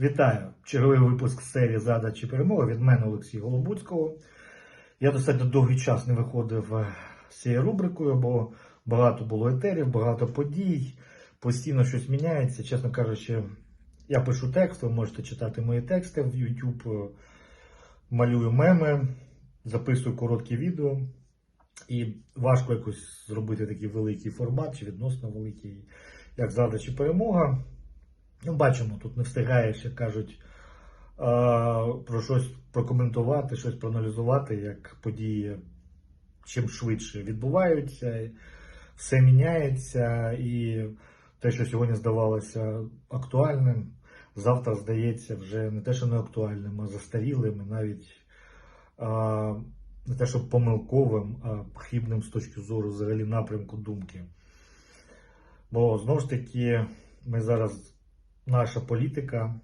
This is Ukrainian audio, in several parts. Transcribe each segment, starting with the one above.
Вітаю! Черговий випуск серії Задачі перемоги від мене Олексія Голобуцького. Я достатньо довгий час не виходив е, з цією рубрикою, бо багато було етерів, багато подій, постійно щось міняється. Чесно кажучи, я пишу текст, ви можете читати мої тексти в YouTube, е, малюю меми, записую короткі відео. І важко якось зробити такий великий формат чи відносно великий, як задачі перемога. Ну, бачимо, тут не встигаєш, як кажуть, про щось прокоментувати, щось проаналізувати, як події чим швидше відбуваються, все міняється, і те, що сьогодні здавалося актуальним, завтра здається вже не те, що не актуальним, а застарілим, і навіть не те, що помилковим, а хибним з точки зору взагалі напрямку думки. Бо знову ж таки, ми зараз наша політика,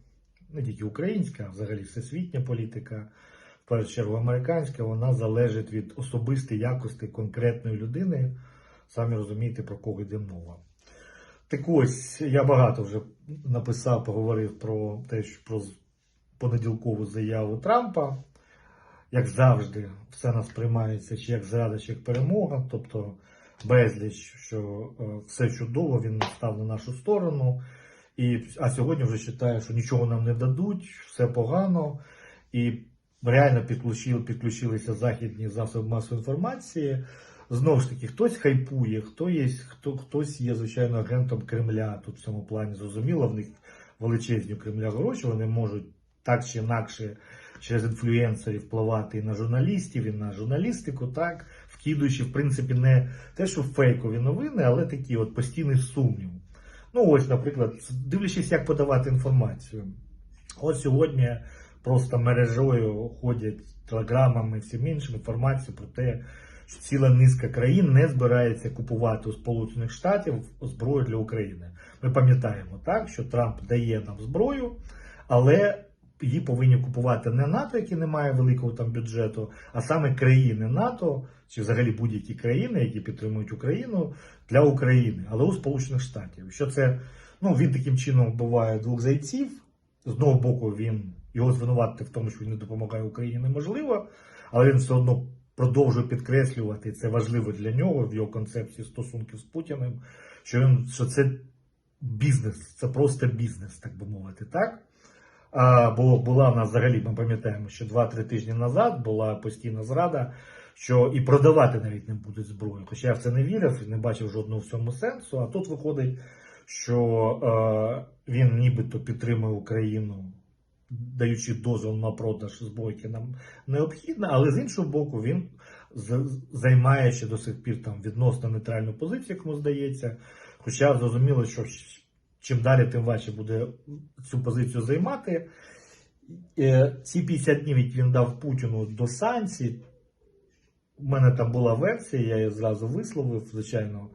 не тільки українська, а взагалі всесвітня політика, в першу чергу американська, вона залежить від особистої якості конкретної людини. Самі розумієте, про кого йде мова. Так ось я багато вже написав, поговорив про те, що про понеділкову заяву Трампа. Як завжди, все нас приймається чи як зрада, чи як перемога, тобто безліч, що е, все чудово, він став на нашу сторону. І, а сьогодні вже вважає, що нічого нам не дадуть, все погано. І реально підключили, підключилися західні засоби масової інформації. Знову ж таки, хтось хайпує, хто є, хто, хтось є, звичайно, агентом Кремля. Тут в цьому плані зрозуміло, в них величезні Кремля гроші, вони можуть так чи інакше через інфлюенсерів впливати і на журналістів, і на журналістику, так, вкидуючи, в принципі, не те, що фейкові новини, але такі от постійний сумнів. Ну, ось, наприклад, дивлячись, як подавати інформацію. От сьогодні просто мережою ходять телеграмами і всім іншим інформацію про те, що ціла низка країн не збирається купувати у Сполучених Штатів зброю для України. Ми пам'ятаємо так, що Трамп дає нам зброю, але її повинні купувати не НАТО, які не має великого там бюджету, а саме країни НАТО чи взагалі будь-які країни, які підтримують Україну для України, але у Сполучених Штатів. Що це ну він таким чином вбиває двох зайців. З одного боку, він його звинуватити в тому, що він не допомагає Україні, неможливо, але він все одно продовжує підкреслювати це важливо для нього в його концепції стосунків з Путіним. Що він що це бізнес, це просто бізнес, так би мовити, так. Бо була в нас взагалі, ми пам'ятаємо, що 2-3 тижні назад була постійна зрада, що і продавати навіть не будуть зброю. Хоча я в це не вірив не бачив жодного в цьому сенсу. А тут виходить, що е, він нібито підтримує Україну, даючи дозвіл на продаж зброї, нам необхідна, але з іншого боку, він займає ще до сих пір там відносно нейтральну позицію, як йому здається. Хоча зрозуміло, що чим далі, тим важче буде цю позицію займати. Е, Ці 50 днів, які він дав Путіну до санкцій, у мене там була версія, я її зразу висловив, звичайно.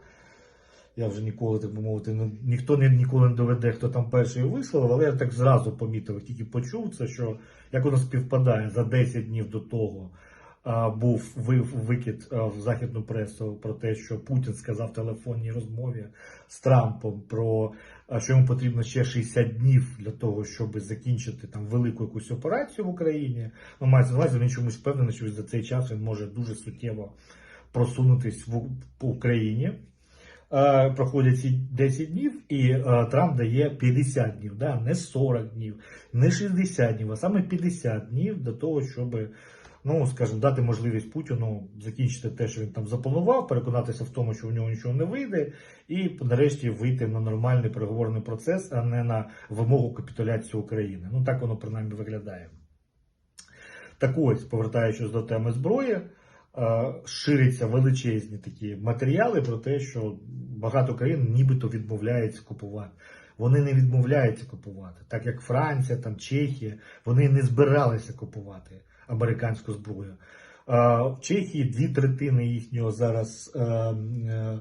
Я вже ніколи, так би мовити, ніхто не, ніколи не доведе, хто там перший висловив, але я так зразу помітив, тільки почув це, що як воно співпадає за 10 днів до того. А, Був ви- викид в західну пресу про те, що Путін сказав в телефонній розмові з Трампом про а, що йому потрібно ще 60 днів для того, щоб закінчити там велику якусь операцію в Україні. Ну, мається на увазі, він чомусь впевнений, що за цей час він може дуже суттєво просунутись в Україні. Е, Проходять ці 10 днів, і е, Трамп дає 50 днів, да? не 40 днів, не 60 днів, а саме 50 днів для того, щоб, ну, скажімо, дати можливість Путіну закінчити те, що він там запланував, переконатися в тому, що в нього нічого не вийде, і нарешті вийти на нормальний переговорний процес, а не на вимогу капітуляції України. Ну так воно принаймні виглядає. Так ось, повертаючись до теми зброї, е, ширяться величезні такі матеріали про те, що багато країн нібито відмовляються купувати. Вони не відмовляються купувати, так як Франція, там Чехія, вони не збиралися купувати американську зброю. В Чехії дві третини їхнього зараз е, е,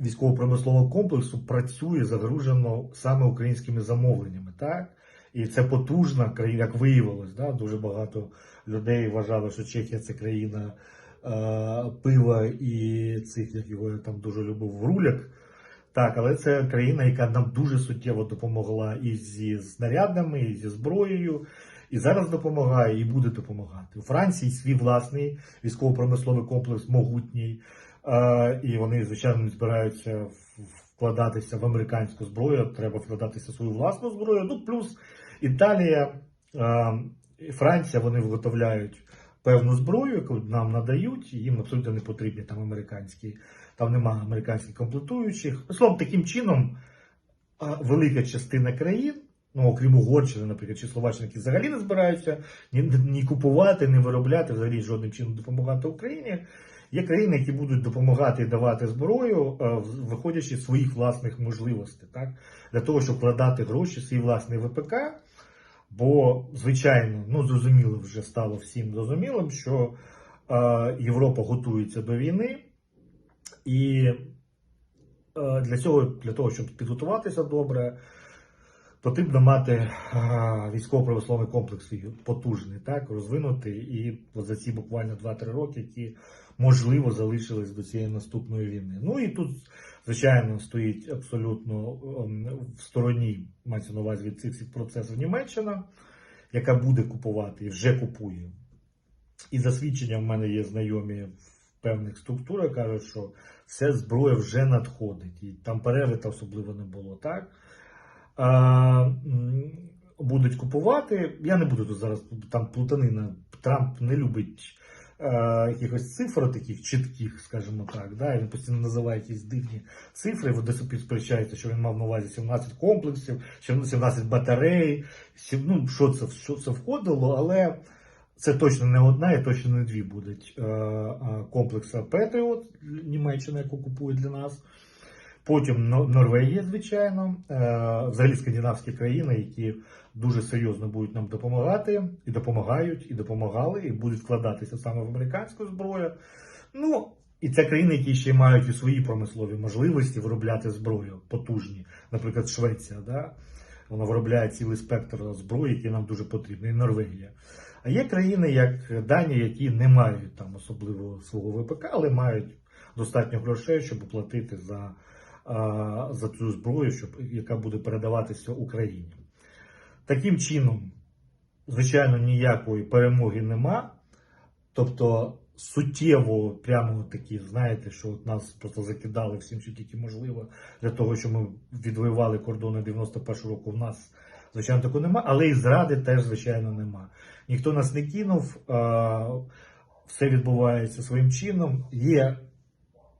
військово-промислового комплексу працює загружено саме українськими замовленнями. Так? І це потужна країна, як виявилось. Да? Дуже багато людей вважали, що Чехія це країна е, пива і цих, як його я там дуже любив, вруляк. Так, але це країна, яка нам дуже суттєво допомогла і зі снарядами, і зі зброєю, і зараз допомагає, і буде допомагати. У Франції свій власний військово-промисловий комплекс могутній, е, і вони, звичайно, не збираються вкладатися в американську зброю, треба вкладатися в свою власну зброю. Ну, плюс Італія, е, і Франція вони виготовляють певну зброю, яку нам надають, їм абсолютно не потрібні там американські, там немає американських комплектуючих. Словом, таким чином, а, велика частина країн, ну окрім Угорщини, наприклад, чи Словаччини, які взагалі не збираються ні, ні купувати, ні виробляти, взагалі жодним чином допомагати Україні. Є країни, які будуть допомагати і давати зброю, е, виходячи з своїх власних можливостей, так? для того, щоб вкладати гроші свій власний ВПК. Бо, звичайно, ну зрозуміло вже стало всім зрозумілим, що е, Європа готується до війни, і е, для цього, для того, щоб підготуватися добре, потрібно мати е, військово-промисловий комплекс потужний, так, розвинутий, і за ці буквально 2-3 роки, які можливо залишились до цієї наступної війни. Ну і тут, звичайно, стоїть абсолютно ем, в стороні, мається на увазі від цих всіх процесів Німеччина, яка буде купувати і вже купує. І за свідченням в мене є знайомі в певних структурах, кажуть, що вся зброя вже надходить, і там перевита особливо не було, так? М, будуть купувати. Я не буду тут зараз там плутанина. Трамп не любить е, якихось цифр таких чітких, скажімо так. Да? Він постійно називає якісь дивні цифри. В десь сперечається, що він мав на увазі 17 комплексів, що 17 батарей. сім- Ну, що це, що це входило, але це точно не одна і точно не дві будуть е, е, комплекси Петріот Німеччина, яку купує для нас. Потім Норвегія, звичайно, е, взагалі скандинавські країни, які дуже серйозно будуть нам допомагати, і допомагають, і допомагали, і будуть вкладатися саме в американську зброю. Ну, і це країни, які ще мають і свої промислові можливості виробляти зброю потужні. Наприклад, Швеція, да? вона виробляє цілий спектр зброї, який нам дуже потрібний, і Норвегія. А є країни, як Данія, які не мають там особливо свого ВПК, але мають достатньо грошей, щоб оплатити за, за цю зброю, щоб, яка буде передаватися Україні. Таким чином, звичайно, ніякої перемоги нема. Тобто суттєво, прямо такі, знаєте, що от нас просто закидали всім, що тільки можливо, для того, щоб ми відвоювали кордони 91-го року. В нас, звичайно, такого нема, але і зради теж, звичайно, нема. Ніхто нас не кинув, все відбувається своїм чином. Є,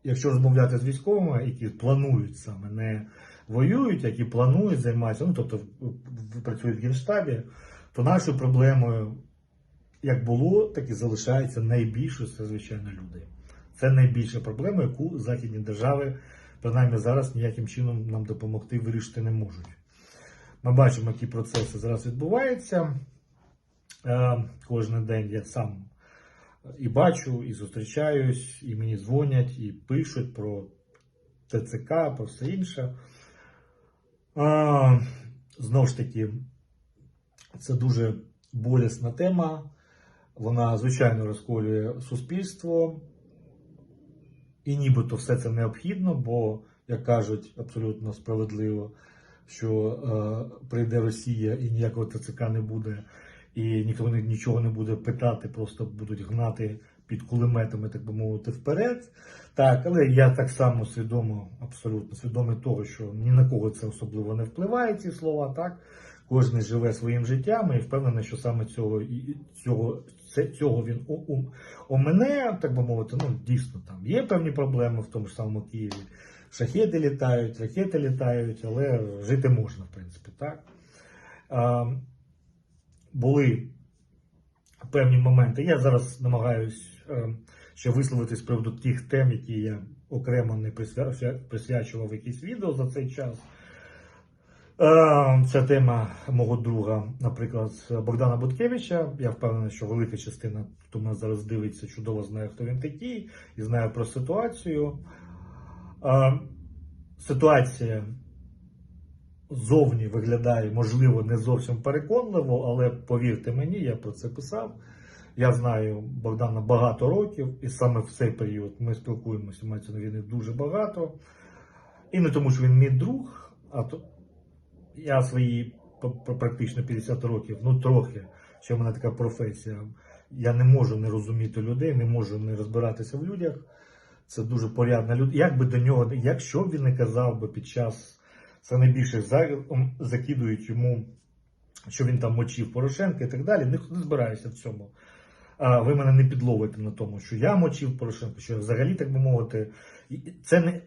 якщо розмовляти з військовими, які планують саме, не воюють, які планують займатися, ну тобто працюють в генштабі, то нашою проблемою, як було, так і залишається найбільшою, це звичайно люди. Це найбільша проблема, яку західні держави, принаймні зараз, ніяким чином нам допомогти вирішити не можуть. Ми бачимо, які процеси зараз відбуваються. Е, Кожен день я сам і бачу, і зустрічаюсь, і мені дзвонять, і пишуть про ТЦК, про все інше. А, знову ж таки, це дуже болісна тема. Вона, звичайно, розколює суспільство. І нібито все це необхідно, бо, як кажуть, абсолютно справедливо, що е, прийде Росія і ніякого ТЦК не буде, і ніхто нічого не буде питати, просто будуть гнати під кулеметами, так би мовити, вперед. Так, але я так само свідомо, абсолютно свідомий того, що ні на кого це особливо не впливає, ці слова, так. Кожен живе своїм життям і впевнений, що саме цього, цього, цього він у, мене, так би мовити, ну дійсно там є певні проблеми в тому ж самому Києві. Шахеди літають, ракети літають, але жити можна, в принципі, так. Були певні моменти. Я зараз намагаюсь е, ще висловитись з приводу тих тем, які я окремо не присвячував якісь відео за цей час. Це тема мого друга, наприклад, Богдана Буткевича. Я впевнений, що велика частина, хто мене зараз дивиться, чудово знає, хто він такий, і знає про ситуацію. Е, Ситуація зовні виглядає, можливо, не зовсім переконливо, але повірте мені, я про це писав. Я знаю Богдана багато років, і саме в цей період ми спілкуємося, мається на війни дуже багато. І не тому, що він мій друг, а то я свої практично 50 років, ну трохи, що в мене така професія. Я не можу не розуміти людей, не можу не розбиратися в людях. Це дуже порядна людина. Як би до нього, якщо б він не казав би під час це найбільше за- закидують йому, що він там мочив Порошенка і так далі. Не, не збираюся в цьому. А ви мене не підловите на тому, що я мочив Порошенка, що я взагалі, так би мовити, це не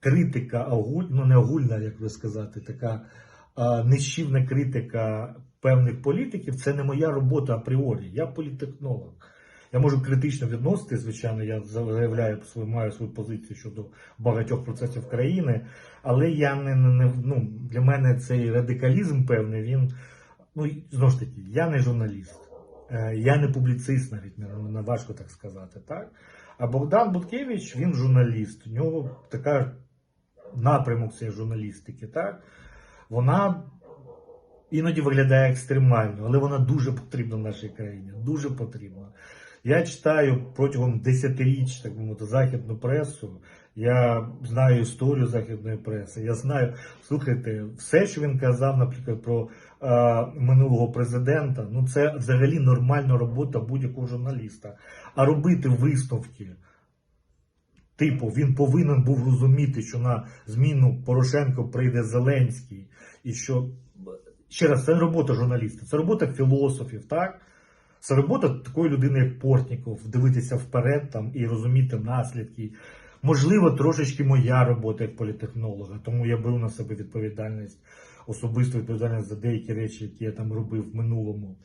критика огуль, ну не огульна, як би сказати, така а, нищівна критика певних політиків. Це не моя робота апріорі. Я політтехнолог. Я можу критично відносити, звичайно, я заявляю свою, маю свою позицію щодо багатьох процесів країни, але я не, не, ну, для мене цей радикалізм певний, він ну знову ж таки, я не журналіст, е, я не публіцист, навіть не, не важко так сказати. Так? А Богдан Буткевич, він журналіст. У нього така напрямок цієї журналістики. Так? Вона іноді виглядає екстремально, але вона дуже потрібна нашій країні. Дуже потрібна. Я читаю протягом десятиріч, так мовити, західну пресу. Я знаю історію західної преси. Я знаю, слухайте, все, що він казав, наприклад, про е, минулого президента, ну це взагалі нормальна робота будь-якого журналіста. А робити висновки, типу, він повинен був розуміти, що на зміну Порошенко прийде Зеленський, і що ще раз, це робота журналіста, це робота філософів, так? Це робота такої людини, як Портніков, дивитися вперед там і розуміти наслідки. Можливо, трошечки моя робота як політехнолога, тому я беру на себе відповідальність, особисту відповідальність за деякі речі, які я там робив в минулому.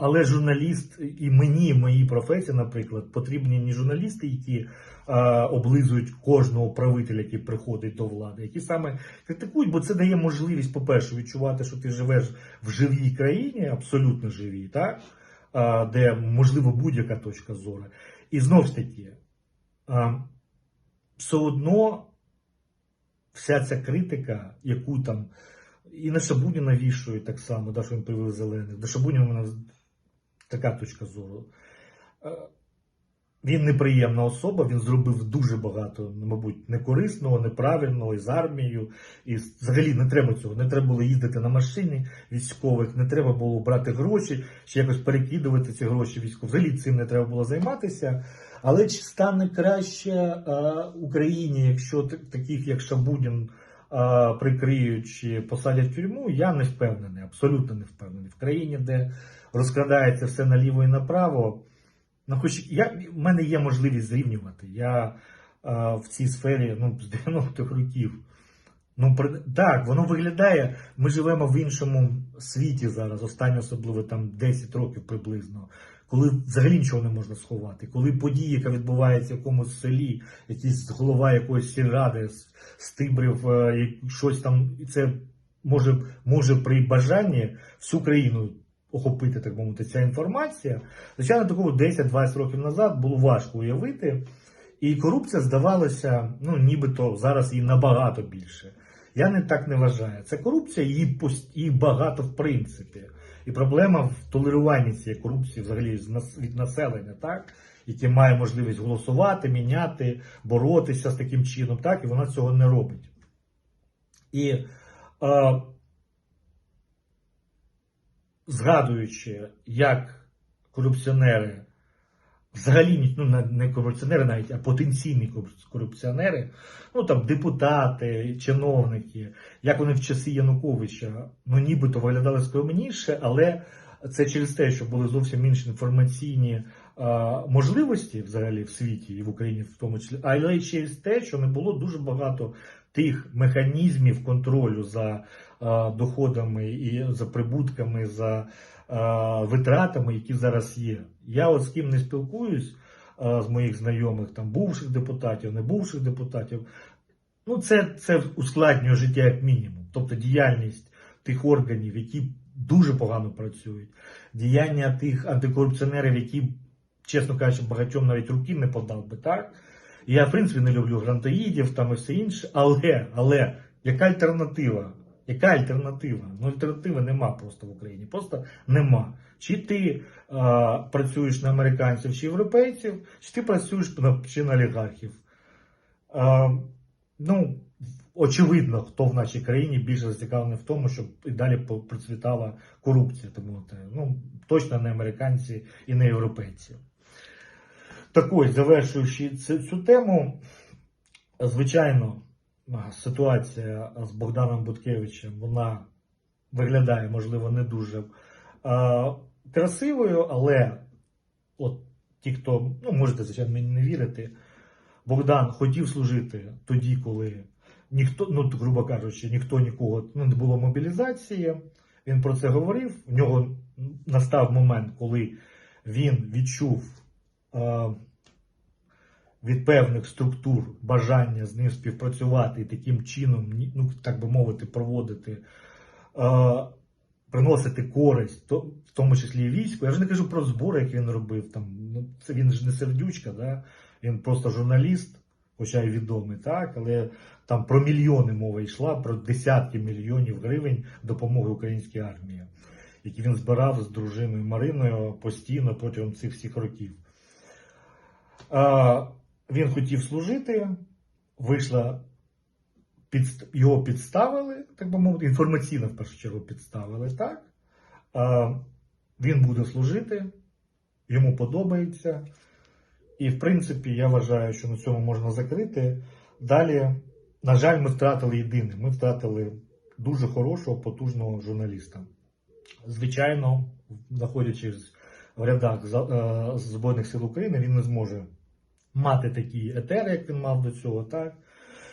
Але журналіст і мені, моїй професії, наприклад, потрібні не журналісти, які облизують кожного правителя, який приходить до влади, які саме критикують, бо це дає можливість, по-перше, відчувати, що ти живеш в живій країні, абсолютно живій, так? Де можливо будь-яка точка зору. І знов ж таки, все одно вся ця критика, яку там і на Шабуніна вішують так само, да, що він привив зелених. До Шабуніна вона така точка зору. Він неприємна особа, він зробив дуже багато, ну, мабуть, некорисного, неправильного і з армією. І взагалі не треба цього. Не треба було їздити на машині військових, не треба було брати гроші, чи якось перекидувати ці гроші військових. Взагалі цим не треба було займатися. Але чи стане краще е, Україні, якщо таких як Шабудін е, прикриють чи посадять в тюрму, я не впевнений, абсолютно не впевнений. В країні, де розкрадається все наліво і направо, ну хоч я, в мене є можливість зрівнювати. Я е, в цій сфері ну, з 90-х років. Ну, при- так, воно виглядає. Ми живемо в іншому світі зараз, останні особливо там 10 років приблизно, коли взагалі нічого не можна сховати, коли подія, яка відбувається в якомусь селі, якийсь голова якоїсь сільради з е, щось там, і це може, може при бажанні всю країну охопити, так би мовити, ця інформація. Звичайно, такого 10-20 років назад було важко уявити. І корупція здавалося, ну нібито зараз її набагато більше. Я не так не вважаю. Це корупція, її її багато в принципі. І проблема в толеруванні цієї корупції взагалі від населення, так? яке має можливість голосувати, міняти, боротися з таким чином, так, і вона цього не робить. І е, згадуючи, як корупціонери, взагалі ну, не корупціонери навіть, а потенційні кору- корупціонери, ну там депутати, чиновники, як вони в часи Януковича, ну нібито виглядали скромніше, але це через те, що були зовсім інші інформаційні а, можливості взагалі в світі і в Україні в тому числі, але й через те, що не було дуже багато тих механізмів контролю за а, доходами і за прибутками, за а, витратами, які зараз є. Я от з ким не спілкуюсь а, з моїх знайомих, там бувших депутатів, не бувших депутатів. Ну, це, це ускладнює життя як мінімум. Тобто діяльність тих органів, які дуже погано працюють, діяння тих антикорупціонерів, які, чесно кажучи, багатьом навіть руки не подав би так. Я, в принципі, не люблю грантоїдів там і все інше, але, але яка альтернатива? Яка альтернатива? Ну, альтернативи нема просто в Україні. Просто нема. Чи ти а, працюєш на американців чи європейців, чи ти працюєш на, чи на олігархів. А, ну, очевидно, хто в нашій країні більше зацікавлений в тому, щоб і далі процвітала корупція. Тому ну, точно не американці і не європейці. Так ось, завершуючи цю, тему, звичайно, ситуація з Богданом Буткевичем вона виглядає, можливо, не дуже а, красивою, але от ті, хто ну, можете, звичайно, мені не вірити, Богдан хотів служити тоді, коли ніхто, ну грубо кажучи, ніхто нікого ну, не було мобілізації. Він про це говорив. В нього настав момент, коли він відчув від певних структур бажання з ним співпрацювати і таким чином, ну так би мовити, проводити, е, приносити користь, в тому числі і війську. Я ж не кажу про збори, які він робив. Там, ну, це він ж не сердючка, да? він просто журналіст, хоча й відомий, так, але там про мільйони мова йшла, про десятки мільйонів гривень допомоги українській армії, які він збирав з дружиною Мариною постійно протягом цих всіх років. Він хотів служити, вийшла, підст... його підставили, так би мовити, інформаційно в першу чергу підставили, так? Він буде служити, йому подобається. І, в принципі, я вважаю, що на цьому можна закрити. Далі, на жаль, ми втратили єдине. Ми втратили дуже хорошого, потужного журналіста. Звичайно, знаходячись в рядах е, Збройних сил України, він не зможе мати такі етери, як він мав до цього, так?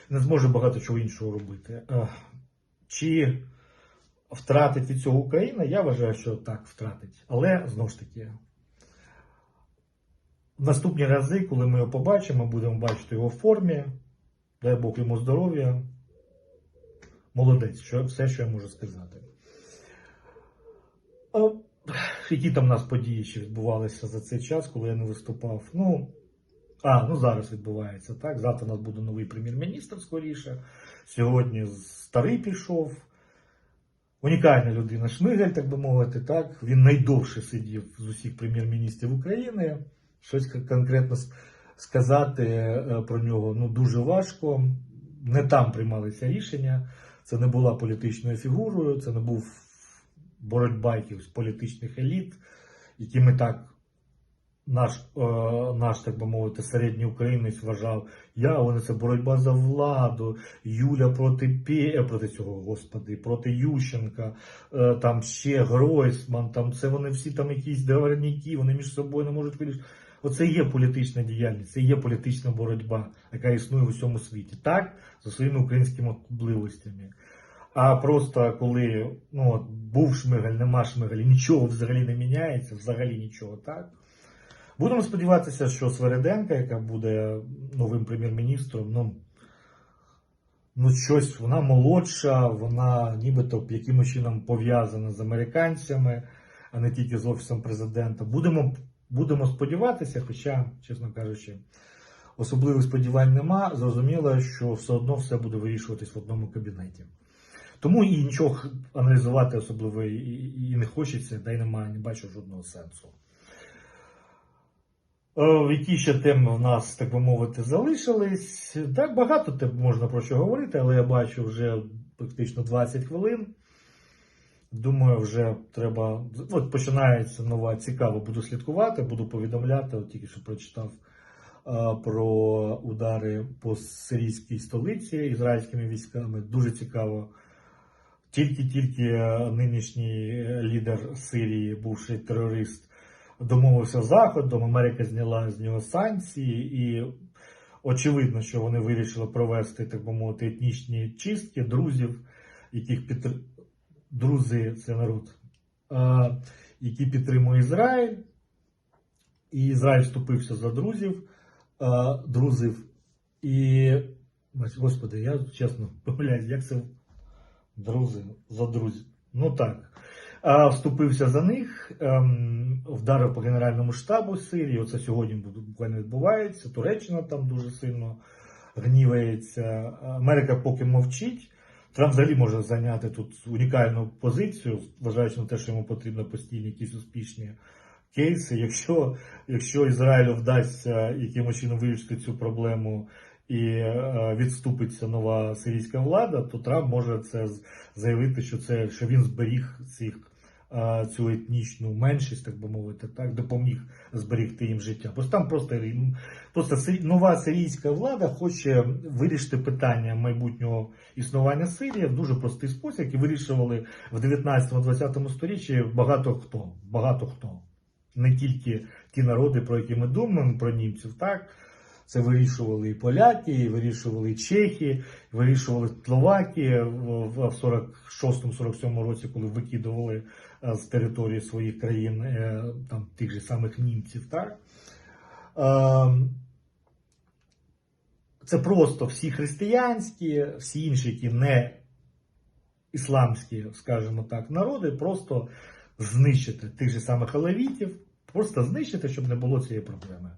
Не зможе багато чого іншого робити. Е, Чи втратить від цього Україна? Я вважаю, що так, втратить. Але знову ж таки, в наступні рази, коли ми його побачимо, будемо бачити його в формі. Дай Бог йому здоров'я. Молодець, що, все, що я можу сказати. А, які там у нас події ще відбувалися за цей час, коли я не виступав? Ну, а, ну зараз відбувається, так? Завтра у нас буде новий прем'єр-міністр скоріше. Сьогодні старий пішов. Унікальна людина Шмигаль, так би мовити, так. Він найдовше сидів з усіх прем'єр-міністрів України. Щось конкретно сказати е, про нього ну, дуже важко. Не там приймалися рішення. Це не була політичною фігурою, це не був боротьба якихось політичних еліт, якими так наш, е, наш, так би мовити, середній українець вважав, я вони це боротьба за владу, Юля проти Пє, проти цього, господи, проти Ющенка, е, там ще Гройсман, там це вони всі там якісь договорняки, вони між собою не можуть вирішити. Оце є політична діяльність, це є політична боротьба, яка існує в усьому світі. Так, за своїми українськими особливостями. А просто коли ну, був Шмигаль, нема Шмигаль, нічого взагалі не міняється, взагалі нічого, так? Будемо сподіватися, що Свереденка, яка буде новим прем'єр-міністром, ну, ну щось, вона молодша, вона нібито якимось чином пов'язана з американцями, а не тільки з офісом президента. Будемо, будемо сподіватися, хоча, чесно кажучи, особливих сподівань нема. Зрозуміло, що все одно все буде вирішуватись в одному кабінеті. Тому і нічого аналізувати особливо і, і- не хочеться, та й немає, не бачу жодного сенсу. Е, Які ще теми в нас, так би мовити, залишились? Так багато тем можна про що говорити, але я бачу вже практично 20 хвилин. Думаю, вже треба. От починається нова цікаво. Буду слідкувати, буду повідомляти. От тільки що прочитав е, про удари по сирійській столиці ізраїльськими військами. Дуже цікаво. Тільки-тільки е, нинішній лідер Сирії, бувший терорист, домовився з Заходом, Америка зняла з нього санкції, і очевидно, що вони вирішили провести, так би мовити, етнічні чистки друзів, яких підтр... друзи це народ, які підтримує Ізраїль. І Ізраїль вступився за друзів, друзів. І, господи, я чесно помиляюсь, як це друзи за друзів. Ну так. Вступився за них, ем, вдарив по Генеральному штабу Сирії. Оце сьогодні буквально відбувається. Туреччина там дуже сильно гнівається. Америка поки мовчить. Трамп взагалі може зайняти тут унікальну позицію, зважаючи на те, що йому потрібно постійні якісь успішні кейси. Якщо, якщо Ізраїлю вдасться якимось чином вирішити цю проблему і е, відступиться нова сирійська влада, то Трамп може це заявити, що це що він зберіг цих цю етнічну меншість, так би мовити, так допоміг зберегти їм життя. Бо там просто просто нова сирійська влада хоче вирішити питання майбутнього існування Сирії в дуже простий спосіб, який вирішували в 19-20 сторіччі багато хто. Багато хто. Не тільки ті народи, про які ми думаємо, про німців, так. Це вирішували і поляки, і вирішували і чехи, вирішували Словаки в в 46-47 році, коли викидували е, з території своїх країн е, там тих же самих німців. Так? Ем, Це просто всі християнські, всі інші, які не ісламські, скажімо так, народи, просто знищити тих же самих алевітів, просто знищити, щоб не було цієї проблеми.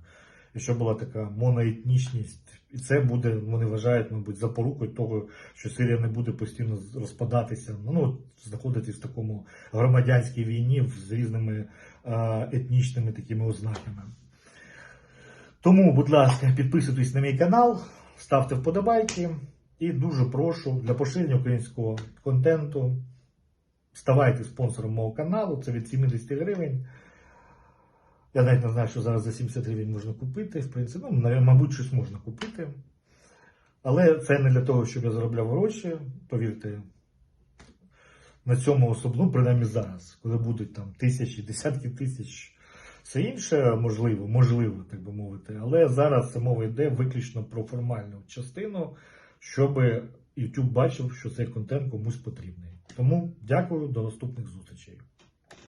Щоб була така моноетнічність. І це буде, вони вважають, мабуть, запорукою того, що Сирія не буде постійно розпадатися, ну, знаходитись в такому громадянській війні з різними етнічними такими ознаками. Тому, будь ласка, підписуйтесь на мій канал, ставте вподобайки і дуже прошу для поширення українського контенту. Ставайте спонсором мого каналу, це від 70 гривень. Я навіть не знаю, що зараз за 70 гривень можна купити. В принципі, ну, мабуть, щось можна купити. Але це не для того, щоб я заробляв гроші. Повірте, на цьому особливо, принаймні зараз, коли будуть там тисячі, десятки тисяч. Все інше можливо, можливо, так би мовити. Але зараз це мова йде виключно про формальну частину, щоб YouTube бачив, що цей контент комусь потрібний. Тому дякую, до наступних зустрічей.